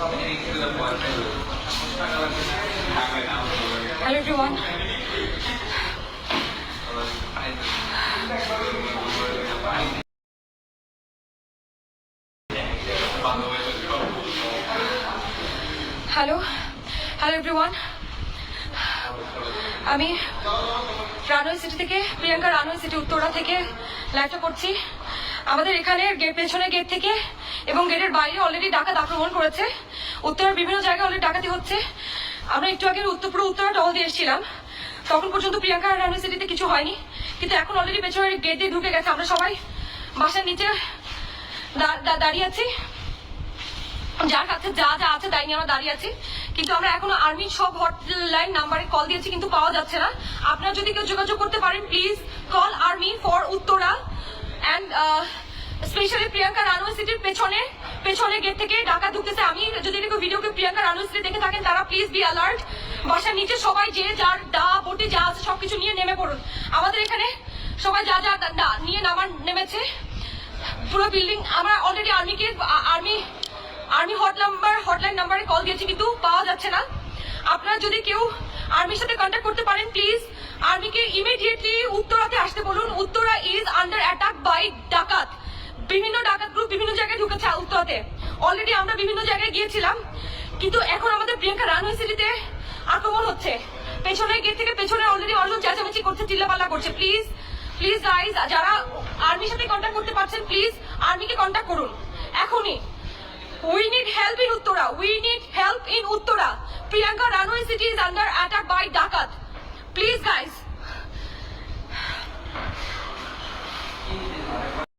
Hello, everyone. Hello hello everyone আমি runway city থেকে, Priyanka runway city Uttara থেকে লাইভটা করছি আমাদের এখানে গেট পেছনের গেট থেকে এবং গেটের বাইরে অলরেডি ডাকাত আক্রমণ করেছে। উত্তরার বিভিন্ন জায়গায় অলরেডি ডাকাতি হচ্ছে। আমরা একটু আগে উত্তর, পুরো উত্তরা টহল দিয়ে এসেছিলাম। তখন পর্যন্ত প্রিয়াঙ্কা রানওয়ে সিটিতে কিছু হয়নি। কিন্তু এখন অলরেডি পেছনের গেট দিয়ে ঢুকে গেছে। আমরা সবাই বাসার নিচে দাঁড়িয়ে আছি। যার কাছে যা যা আছে তাই নিয়ে আমরা দাঁড়িয়ে আছি। কিন্তু আমরা এখনও আর্মির সব হটলাইন নাম্বারে কল দিয়েছি, কিন্তু পাওয়া যাচ্ছে না। আপনারা যদি কেউ যোগাযোগ করতে পারেন please call army for Uttara. And specially Priyanka runway সিটির পেছনে পেছনে গেট থেকে ডাকা ঢুকতেছে। আমি যদি কেউ ভিডিওকে প্রিয়াঙ্কা রানওয়ে সিটি দেখে থাকেন, তারা প্লিজ বি অ্যালার্ট বাসার নিচে সবাই যে যার দা, বটি যা আছে সবকিছু নিয়ে নেমে পড়ুন। আমাদের এখানে সবাই যা যা নিয়ে নামার, নেমেছে। পুরো বিল্ডিং আমরা already আর্মিকে army army hot number hotline নাম্বারে কল দিয়েছি, কিন্তু পাওয়া যাচ্ছে না। আপনারা যদি কেউ আর্মির সাথে কন্ট্যাক্ট করতে পারেন প্লিজ আর্মিকে ইমিডিয়েটলি উত্তরাতে আসতে বলুন। Uttara is under attack by dakat. বিভিন্ন ডাকাত গ্রুপ বিভিন্ন জায়গায় ঢুকেছে উত্তরাতে অলরেডি আমরা বিভিন্ন জায়গায় গিয়েছিলাম, কিন্তু এখন আমাদের প্রিয়াঙ্কা রানওয়ে সিটিতে আক্রমণ হচ্ছে। পেছনে গেট থেকে পেছনে অলরেডি অন্য চেঁচামেচি করছে, চিল্লাপাল্লা করছে। প্লিজ প্লিজ গাইজ যারা আর্মির সাথে কন্ট্যাক্ট করতে পারছেন প্লিজ আর্মিকে কন্ট্যাক্ট করুন। এখনই। We need help in Uttara. We need help in Uttara. Priyanka runway city is under attack by dakat. Please guys